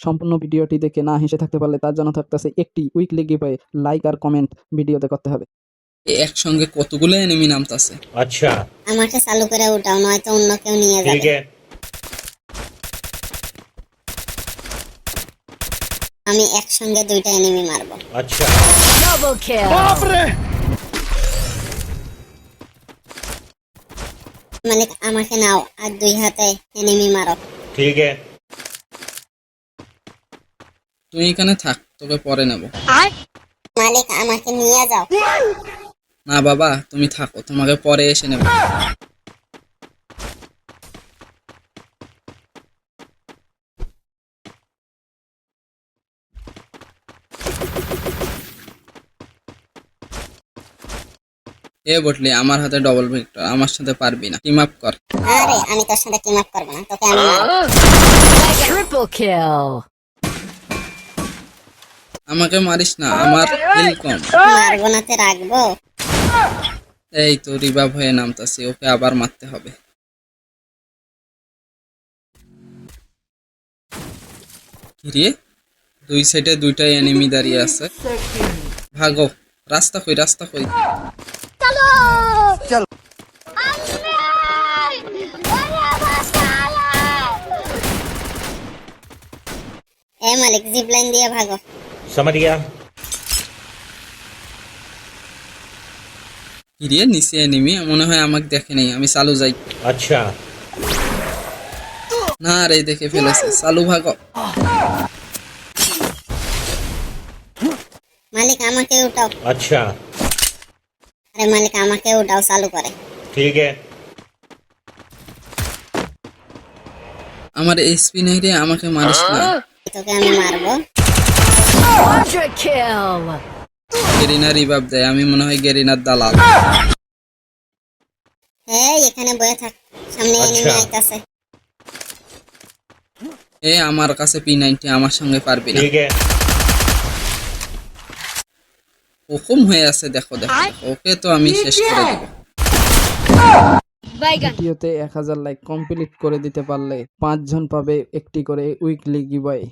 সম্পূর্ণ ভিডিওটি দেখে না হেসে থাকতে পারলে তার জন্য থাকতেছে একটি উইকলি গিভওয়ে লাইক আর কমেন্ট ভিডিওতে করতে হবে। একসঙ্গে কতগুলো এনিমি নামতাছে? আচ্ছা। আমাকে চালু করে উঠাও নয়তো অন্য কেউ নিয়ে যাবে। আমি একসঙ্গে দুইটা এনিমি মারবো। আচ্ছা। ডাবল কিল বাপ রে মানে আমাকে নাও আর দুই হাতে এনিমি মারো। ঠিক আছে। তুই এখানে থাক তোকে পরে নেব। মালিক আমাকে নিয়ে যাও। না বাবা তুমি থাকো তোমাকে পরে এসে নেব। এ বটলি আমার হাতে ডবল ভিক্টর আমার সাথে পারবি না। টিম আপ কর। আরে আমি তোর সাথে টিম আপ করব না তোকে আমি Triple kill. আমাকে মারিস না আমার হিল কম। মারবো না তে রাখব। এই তো রিভাব হয়ে নামতাছি ওকে আবার মারতে হবে। কিরে? দুই সাইডে দুইটাই এনিমি দাঁড়িয়ে আছে। ভাগো রাস্তা কই রাস্তা কই? চলো! এ মালিক জিপ লাইন দিয়ে ভাগো। Samaria. গিরিয়ে uh, নিচে নেমে মনে হয় আমাকে দেখে নেই। আমি চালু যাই। আচ্ছা। না রে দেখে ফেলেছে। চালু ভাগ মালিক আমাকে উঠাও। আচ্ছা। আরে মালিক আমাকে উঠাও চালু করে। ঠিক আছে। আমার এসপি নাই রে আমাকে মারিস না। তোকে আমি মারবো। গেরিনা রিভাব আমি মনে হয় গেরিনার দালাল। আচ্ছা। এ আমার কাছে পি90 আমার সঙ্গে না। হুকুম হয়ে আছে দেখো দেখো ওকে তো আমি শেষ করে দেব। ভিডিওতে এক হাজার লাইক কমপ্লিট করে দিতে পারলে পাঁচজন পাবে একটি করে উইকলি গিভওয়ে